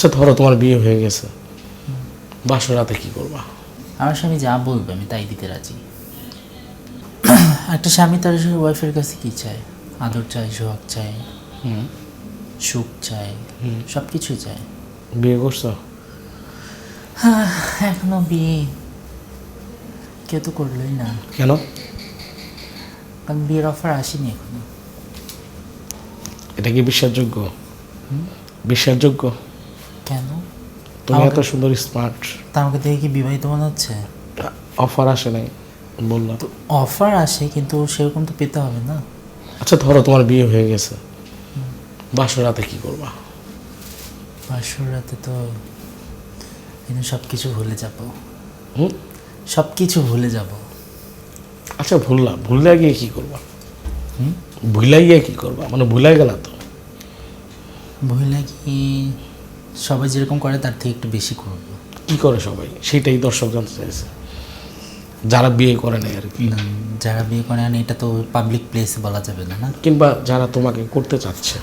আচ্ছা ধরো তোমার বিয়ে হয়ে গেছে। বাসর রাতে কি করবা? আমার স্বামী যা বলবে আমি তাই দিতে রাজি। একটা স্বামী তার ওয়াইফের কাছে কি চায়? আদর চায় সোহাগ চায় হুম। সুখ চায় সব কিছু চায়। বিয়ে করছ? এখনও বিয়ে। কেউ তো করলোই না। কেন? কারণ বিয়ের অফার আসেনি এখনও। এটা কি বিশ্বাসযোগ্য? বিশ্বাসযোগ্য? কেন? তুমি এত সুন্দর স্মার্ট তা আমাকে দেখে কি বিবাহিত মনে হচ্ছে? অফার আসে নাই বললাম। অফার আসে কিন্তু সেরকম তো পেতে হবে না। আচ্ছা ধরো তোমার বিয়ে হয়ে গেছে। বাসর রাতে কি করবা? বাসর রাতে তো কিন্তু সব কিছু ভুলে যাব। হুম? সব কিছু ভুলে যাব। আচ্ছা ভুললা ভুললে গিয়ে কি করবা? হুম? ভুলাই গিয়ে কি করবা? মানে ভুলাই গেলা তো। ভুলে কি সবাই যেরকম করে তার থেকে একটু বেশি করব। কি করে সবাই? সেটাই দর্শক জানতে চাইছে। যারা বিয়ে করে নাই আর কি। না, যারা বিয়ে করে আনে এটা তো পাবলিক প্লেসে বলা যাবে না না? কিংবা যারা তোমাকে করতে চাচ্ছে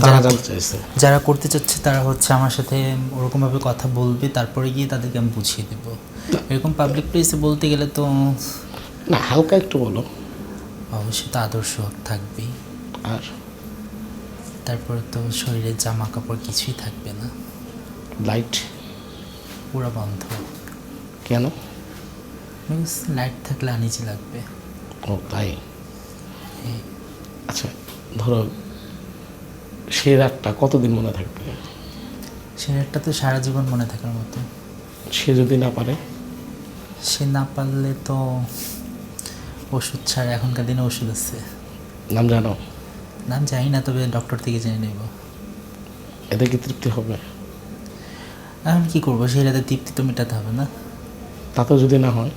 তারা জানতে চাইছে। যারা করতে চাচ্ছে তারা হচ্ছে আমার সাথে ওরকমভাবে কথা বলবে তারপরে গিয়ে তাদেরকে আমি বুঝিয়ে দেবো। এরকম পাবলিক প্লেসে বলতে গেলে তো না হালকা একটু বলো। অবশ্যই তো আদর্শ থাকবেই। আর? তারপরে তো শরীরের জামা কাপড় কিছুই থাকবে না। লাইট পুরো বন্ধ। কেন? মিনস লাইট থাকলে আনিজি লাগবে। ও তাই? আচ্ছা ধরো সেই রাতটা কতদিন মনে থাকবে? সেটা তো সারা জীবন মনে থাকার মতো। সে যদি না পারে? সে না পারলে তো ওষুধ ছাড়া এখনকার দিনে ওষুধ আছে। নাম জানো? নাম জানি না তবে ডক্টর থেকে জেনে নেব। এতে কি তৃপ্তি হবে। এখন কী করব? সেই রাতে তৃপ্তি তো মেটাতে হবে না। তাতেও যদি না হয়?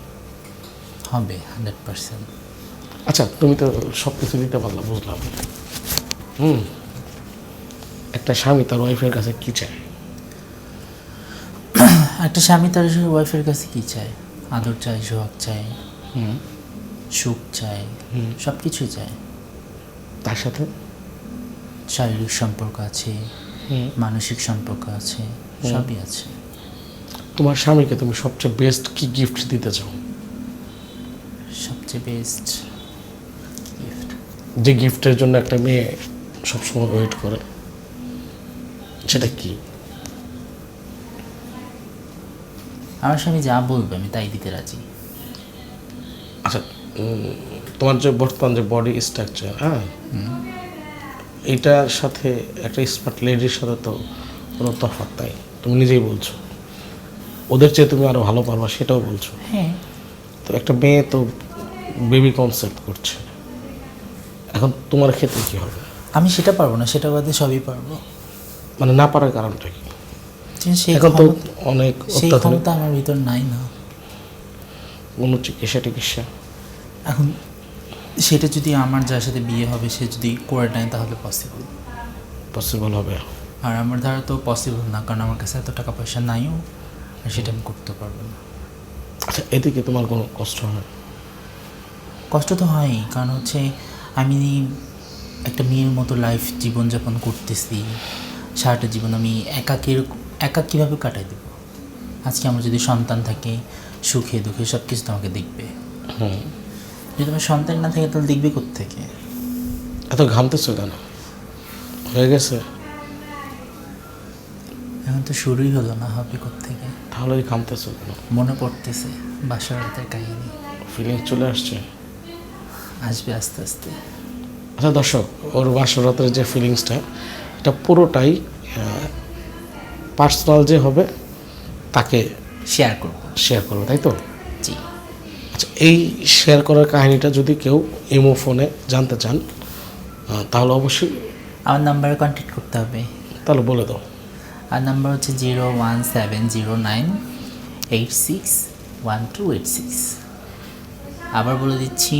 হবে হান্ড্রেড পার্সেন্ট। আচ্ছা তুমি তো সব কিছু দিতে পারলা বুঝলাম। হুম। একটা স্বামী তার ওয়াইফের কাছে কি চায়? একটা স্বামী তার ওয়াইফের কাছে কি চায়? আদর চায় সোহাগ চায় হুম। সুখ চায় হুম। সব কিছু চায়। তার সাথে? শারীরিক সম্পর্ক আছে মানসিক সম্পর্ক আছে সবই আছে। তোমার স্বামীকে তুমি সবচেয়ে বেস্ট কি গিফট দিতে চাও? সবচেয়ে বেস্ট গিফট যে গিফটের জন্য একটা মেয়ে সবসময় ওয়েট করে সেটা কি? আমার স্বামী যা বলবে আমি তাই দিতে রাজি। আচ্ছা তোমার যে বর্তমান যে বডি স্ট্রাকচার হ্যাঁ? এইটার সাথে একটা স্মার্ট লেডির সাথে তো কোনো তফাৎ নাই। তুমি নিজেই বলছো। ওদের চেয়ে তুমি আরও ভালো পারবা সেটাও বলছো। হ্যাঁ। তো একটা মেয়ে তো বেবি কনসেপ্ট করছে। এখন তোমার ক্ষেত্রে কি হবে? আমি সেটা পারব না সেটা বাদে সবই পারব। মানে না পারার কারণটা কি? এখন তো অনেক ক্ষমতা আমার ভিতর নাই না। কোনো চিকিৎসা টিকিৎসা? এখন সেটা যদি আমার যার সাথে বিয়ে হবে সে যদি করে নেয় তাহলে পসিবল পসিবল হবে। আর আমার দ্বারা তো পসিবল না কারণ আমার কাছে এত টাকা পয়সা নাইও আর সেটা আমি করতে পারব না। আচ্ছা এদিকে তোমার কোনো কষ্ট হয়? কষ্ট তো হয়ই কারণ হচ্ছে আমি একটা মেয়ের মতো লাইফ জীবনযাপন করতেছি। সারাটা জীবন আমি একাকের একা কীভাবে কাটাই দেবো? আজকে আমার যদি সন্তান থাকে সুখে দুঃখে সব কিছু তো আমাকে দেখবে। হুম। যদি তোমার সন্তান না থাকে তাহলে দেখবে থেকে এত ঘামতেছো কেন? হয়ে গেছে? এখন তো শুরুই হলো না হবে থেকে তাহলে ঘামতেছো কেন? মনে পড়তেছে বাসার রাতের কাহিনী। ফিলিং চলে আসছে? আসবে আস্তে আস্তে। আচ্ছা দর্শক ওর বাসরাতের যে ফিলিংসটা এটা পুরোটাই পার্সোনাল যে হবে তাকে শেয়ার করব। শেয়ার করবে তাই তো? জি। আচ্ছা এই শেয়ার করার কাহিনীটা যদি কেউ ইমো ফোনে জানতে চান তাহলে অবশ্যই আমার নাম্বারে কন্ট্যাক্ট করতে হবে। তাহলে বলে দাও। আর নাম্বার হচ্ছে zero one seven zero nine eight six one two eight six আবার বলে দিচ্ছি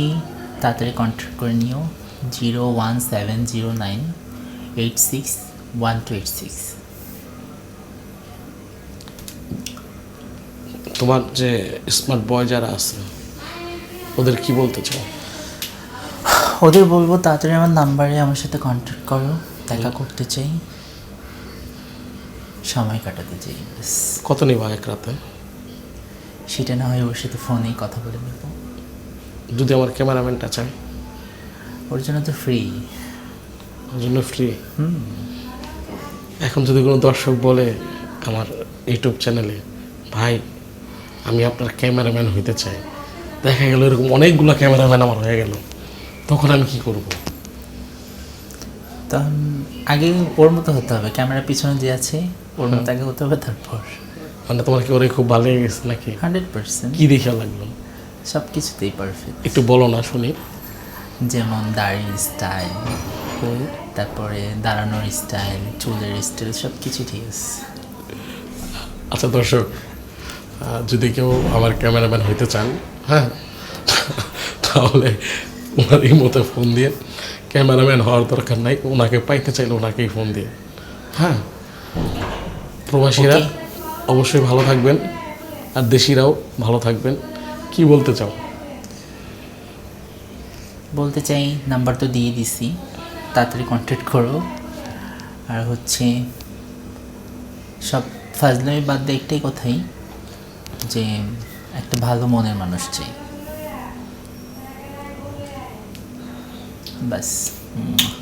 তাড়াতাড়ি কন্ট্যাক্ট করে নিও zero one seven zero nine eight six one two eight six তোমার যে স্মার্ট বয় যারা আছে ওদের কি বলতে চাও? ওদের বলব তাড়াতাড়ি আমার নাম্বারে আমার সাথে কন্ট্যাক্ট করো দেখা করতে চাই। সময় কাটাতে চাই। ব্যাস। কত নিবা এক রাতে? সেটা না হয় ওর সাথে ফোনেই কথা বলে নেব। যদি আমার ক্যামেরাম্যানটা চায়। ওর জন্য তো ফ্রি ওর জন্য ফ্রি এখন যদি কোনো দর্শক বলে আমার ইউটিউব চ্যানেলে ভাই আমি আপনার ক্যামেরাম্যান হইতে চাই। দেখা গেল এরকম অনেকগুলো ক্যামেরাম্যান আমার হয়ে গেল। তখন আমি কি করব? তখন আগে ওর মতো হতে হবে। ক্যামেরার পিছনে যে আছে ওর মতো আগে হতে হবে তারপর। মানে তোমার কি ওরে খুব ভালো লেগে গেছে নাকি? Hundred percent. কি দেখে লাগল? সব কিছুতেই পারফেক্ট একটু বলো না শুনি। যেমন দাড়ির স্টাইল তারপরে দাঁড়ানোর স্টাইল চুলের স্টাইল সব কিছু ঠিক আছে। আচ্ছা দর্শক যদি কেউ আমার ক্যামেরাম্যান হইতে চান হ্যাঁ তাহলে ওনার এই মতো ফোন দিয়ে ক্যামেরাম্যান হওয়ার দরকার নাই। ওনাকে পাইতে চাইলে ওনাকেই ফোন দিয়ে। হ্যাঁ। প্রবাসীরা অবশ্যই ভালো থাকবেন আর দেশিরাও ভালো থাকবেন। কি বলতে চাও? বলতে চাই নাম্বার তো দিয়ে দিছি। তাড়াতাড়ি কন্ট্যাক্ট করো। আর হচ্ছে সব ফাজলামি বাদ দিয়ে একটাই কথাই যে একটা ভালো মনের মানুষ চাই। বাস।